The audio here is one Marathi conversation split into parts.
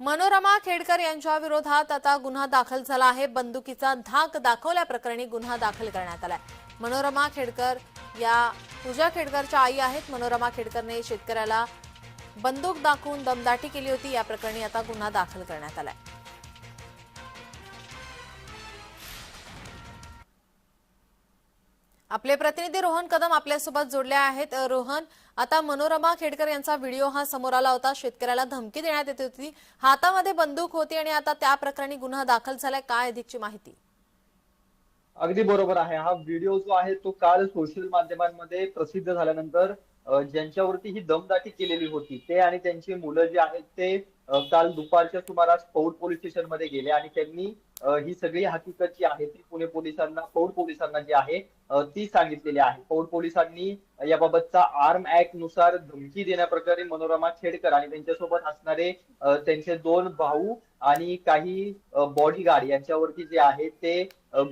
मनोरमा खेडकर यांच्या विरोधात आता गुन्हा दाखल झाला आहे. बंदुकीचा धाक दाखवल्याप्रकरणी गुन्हा दाखल करण्यात आलाय. मनोरमा खेडकर या पूजा खेडकरच्या आई आहेत. मनोरमा खेडकरने शेतकऱ्याला बंदूक दाखवून दमदाटी केली होती. या प्रकरणी आता गुन्हा दाखल करण्यात आलाय. आपले प्रतिनिधी रोहन कदम आपल्यासोबत जोडले आहेत. रोहन आता मनोरमा खेडकर यांचा व्हिडिओ हा समोर आला होता. शेतकऱ्याला धमकी देण्यात येत होती. हातामध्ये बंदूक होती आणि आता त्या प्रकरणी गुन्हा दाखल झालाय. काय अधिकची माहिती? अगदी बरोबर आहे. हा व्हिडिओ जो आहे तो काल सोशल माध्यमांमध्ये प्रसिद्ध झाल्यानंतर ज्यांच्यावरती ही दमदाटी केलेली होती ते आणि त्यांची मुलं जे आहेत ते काल दुपारच्या सुमारास पौड पोलीस स्टेशनमध्ये गेले आणि त्यांनी ही सगळी हकीकत जी आहे ती पुणे पोलिसांना पौड पोलिसांना जी आहे ती सांगितलेली आहे. पौड पोलिसांनी याबाबतचा आर्म ऍक्टनुसार धमकी देण्याप्रकारे मनोरमा खेडकर आणि त्यांच्यासोबत असणारे त्यांचे दोन भाऊ आणि काही बॉडीगार्ड यांच्यावरती जे आहे ते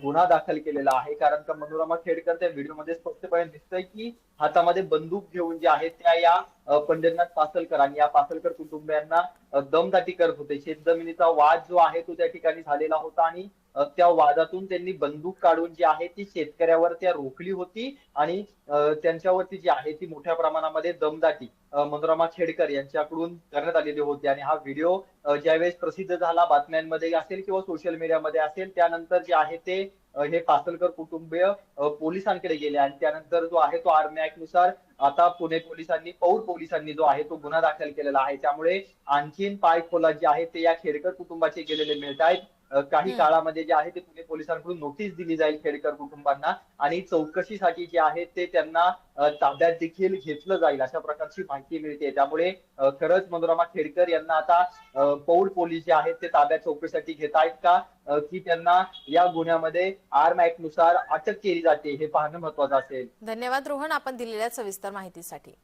गुन्हा दाखल केलेला आहे. कारण का मनोरमा खेडकर त्या व्हिडिओमध्ये स्पष्टपणे दिसतंय की हातामध्ये बंदूक घेऊन जे आहेत त्या या पंढरीनाथ पासलकर आणि या पासलकर कुटुंबियांना दमदाटी करत होते. शेतजमिनीचा वाद जो आहे तो त्या ठिकाणी झालेला होता आणि त्या वादातून त्यांनी बंदूक काढून जी आहे ती शेतकऱ्यावर त्या रोखली होती आणि त्यांच्यावरती जी आहे ती मोठ्या प्रमाणामध्ये दमदाटी मनोरमा खेडकर यांच्याकडून करण्यात आलेली होती. आणि हा व्हिडिओ ज्यावेळेस प्रसिद्ध झाला बातम्यांमध्ये असेल किंवा सोशल मीडियामध्ये असेल त्यानंतर जे आहे ते हे पासलकर कुटुंबीय पोलिसांकडे गेले आणि त्यानंतर जो आहे तो आर्मी ऍक्टनुसार आता पुणे पोलिसांनी पौर पोलिसांनी जो आहे तो गुन्हा दाखल केलेला आहे. त्यामुळे आणखीन पाय खोला जे आहे ते या खेडकर कुटुंबाचे गेलेले मिळत आहेत काही. काळामध्ये जे आहे ते पुणे पोलिसांकडून नोटीस दिली जाईल खेडकर कुटुंबांना आणि चौकशीसाठी जे आहे ते त्यांना ताब्यात देखील घेतलं जाईल अशा प्रकारची माहिती मिळते. त्यामुळे खरंच मनोरमा खेडकर यांना आता पौड पोलीस जे आहेत ते ताब्यात चौकशीसाठी घेत आहेत का? की त्यांना या गुन्ह्यामध्ये आर्म ऍक्टनुसार अटक केली जाते हे पाहणं महत्वाचं असेल. धन्यवाद रोहन आपण दिलेल्या सविस्तर माहितीसाठी.